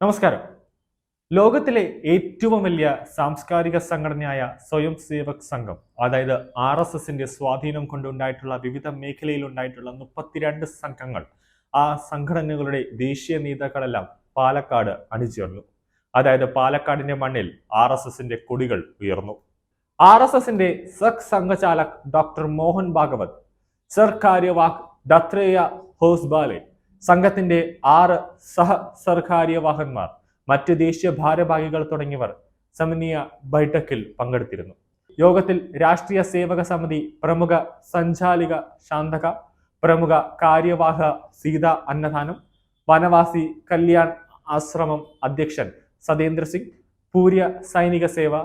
നമസ്കാരം. ലോകത്തിലെ ഏറ്റവും വലിയ സാംസ്കാരിക സംഘടനയായ സ്വയം സേവക് സംഘം അതായത് ആർ എസ് എസിന്റെ സ്വാധീനം കൊണ്ടുണ്ടായിട്ടുള്ള വിവിധ മേഖലയിൽ ഉണ്ടായിട്ടുള്ള മുപ്പത്തിരണ്ട് സംഘങ്ങൾ ആ സംഘടനകളുടെ ദേശീയ നേതാക്കളെല്ലാം പാലക്കാട് അണിചേർന്നു. അതായത് പാലക്കാടിന്റെ മണ്ണിൽ ആർ എസ് എസിന്റെ കൊടികൾ ഉയർന്നു. ആർ എസ് എസിന്റെ സഖ് സംഘചാലക് ഡോക്ടർ മോഹൻ ഭാഗവത് സർ കാര്യവാഹ് ദത്രേയ ഹോസ്ബാലെ സംഘത്തിന്റെ ആറ് സഹ സർക്കാര്യവാഹന്മാർ മറ്റ് ദേശീയ ഭാരവാഹികൾ തുടങ്ങിയവർ സമന്വയ ബൈഠക്കിൽ പങ്കെടുത്തിരുന്നു. യോഗത്തിൽ രാഷ്ട്രീയ സേവക സമിതി പ്രമുഖ സഞ്ചാലിക ശാന്തക പ്രമുഖ കാര്യവാഹ സീത അന്നദാനം വനവാസി കല്യാൺ ആശ്രമം അധ്യക്ഷൻ സതേന്ദ്ര സിംഗ് പൂര്യ സൈനിക സേവ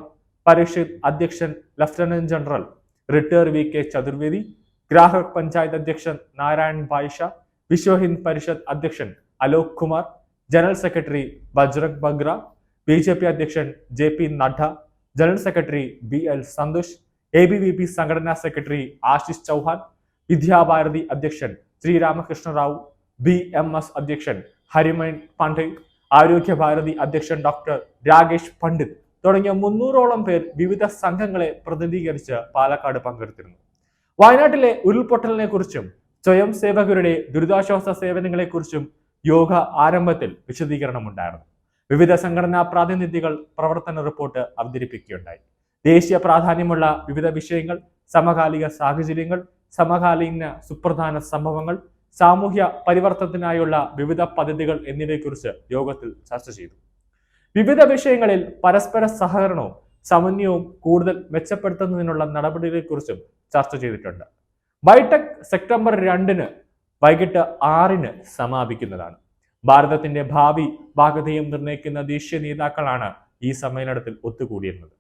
പരിഷത്ത് അധ്യക്ഷൻ lieutenant general retired V K Chaturvedi Grahak Panchayat അധ്യക്ഷൻ നാരായൺ ഭായിഷ വിശ്വ ഹിന്ദ് പരിഷത്ത് അധ്യക്ഷൻ Alok Kumar general secretary Bajrang Bagra B J P അധ്യക്ഷൻ J P Nadda general secretary B L Santhosh A B V P സംഘടനാ സെക്രട്ടറി ആശിഷ് ചൗഹാൻ വിദ്യാഭാരതി അധ്യക്ഷൻ Sriramakrishna Rao B M S അധ്യക്ഷൻ ഹരിമൻ പണ്ഡിറ്റ് ആരോഗ്യ ഭാരതി അധ്യക്ഷൻ doctor Rakesh Pandit തുടങ്ങിയ മുന്നൂറോളം പേർ വിവിധ സംഘങ്ങളെ പ്രതിനിധീകരിച്ച് പാലക്കാട് പങ്കെടുത്തിരുന്നു. വയനാട്ടിലെ ഉരുൾപൊട്ടലിനെ കുറിച്ചും സ്വയം സേവകരുടെ ദുരിതാശ്വാസ സേവനങ്ങളെ കുറിച്ചും യോഗ ആരംഭത്തിൽ വിശദീകരണമുണ്ടായിരുന്നു. വിവിധ സംഘടനാ പ്രാതിനിധികൾ പ്രവർത്തന റിപ്പോർട്ട് അവതരിപ്പിക്കുകയുണ്ടായി. ദേശീയ പ്രാധാന്യമുള്ള വിവിധ വിഷയങ്ങൾ സമകാലിക സാഹചര്യങ്ങൾ സമകാലീന സുപ്രധാന സംഭവങ്ങൾ സാമൂഹ്യ പരിവർത്തനത്തിനായുള്ള വിവിധ പദ്ധതികൾ എന്നിവയെക്കുറിച്ച് യോഗത്തിൽ ചർച്ച ചെയ്തു. വിവിധ വിഷയങ്ങളിൽ പരസ്പര സഹകരണവും സമന്വയവും കൂടുതൽ മെച്ചപ്പെടുത്തുന്നതിനുള്ള നടപടികളെക്കുറിച്ചും ചർച്ച ചെയ്തിട്ടുണ്ട്. ബൈടെക് സെപ്റ്റംബർ രണ്ടിന് വൈകിട്ട് ആറിന് സമാപിക്കുന്നതാണ്. ഭാരതത്തിന്റെ ഭാവി ഭാഗതയും നിർണയിക്കുന്ന ദേശീയ നേതാക്കളാണ് ഈ സമ്മേളനത്തിൽ ഒത്തുകൂടിയിരുന്നത്.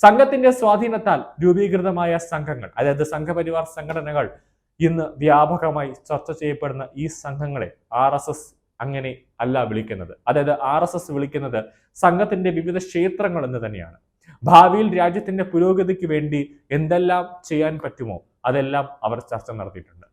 സംഘത്തിന്റെ സ്വാധീനത്താൽ രൂപീകൃതമായ സംഘങ്ങൾ അതായത് സംഘപരിവാർ സംഘടനകൾ ഇന്ന് വ്യാപകമായി ചർച്ച ചെയ്യപ്പെടുന്ന ഈ സംഘങ്ങളെ ആർ എസ് എസ് അങ്ങനെ അല്ല വിളിക്കുന്നത്. അതായത് ആർ എസ് എസ് വിളിക്കുന്നത് സംഘത്തിന്റെ വിവിധ ക്ഷേത്രങ്ങൾ എന്ന് തന്നെയാണ്. ഭാവിയിൽ രാജ്യത്തിന്റെ പുരോഗതിക്ക് വേണ്ടി എന്തെല്ലാം ചെയ്യാൻ പറ്റുമോ അതെല്ലാം അവർ ചർച്ച നടത്തിയിട്ടുണ്ട്.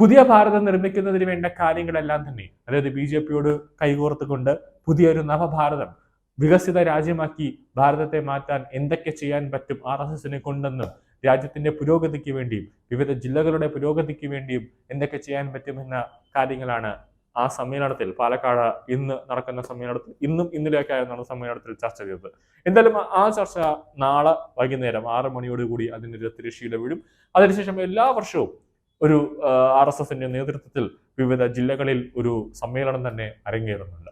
പുതിയ ഭാരതം നിർമ്മിക്കുന്നതിന് വേണ്ട കാര്യങ്ങളെല്ലാം തന്നെ അതായത് ബി ജെ പിയോട് കൈകോർത്തുകൊണ്ട് പുതിയൊരു നവഭാരതം വികസിത രാജ്യമാക്കി ഭാരതത്തെ മാറ്റാൻ എന്തൊക്കെ ചെയ്യാൻ പറ്റും ആർ എസ് എസിനെ കൊണ്ടെന്ന് രാജ്യത്തിന്റെ പുരോഗതിക്ക് വേണ്ടിയും വിവിധ ജില്ലകളുടെ പുരോഗതിക്ക് വേണ്ടിയും എന്തൊക്കെ ചെയ്യാൻ പറ്റുമെന്ന കാര്യങ്ങളാണ് ആ സമ്മേളനത്തിൽ പാലക്കാട് ഇന്ന് നടക്കുന്ന സമ്മേളനത്തിൽ ഇന്നും ഇന്നലെയൊക്കെ നടന്ന സമ്മേളനത്തിൽ ചർച്ച ചെയ്തത്. എന്തായാലും ആ ചർച്ച നാളെ വൈകുന്നേരം ആറ് മണിയോടുകൂടി അതിനൊരു തിരശ്ശീല വീഴും. അതിനുശേഷം എല്ലാ വർഷവും ഒരു ആർ എസ് എസിന്റെ നേതൃത്വത്തിൽ വിവിധ ജില്ലകളിൽ ഒരു സമ്മേളനം തന്നെ അരങ്ങേറുന്നുണ്ട്.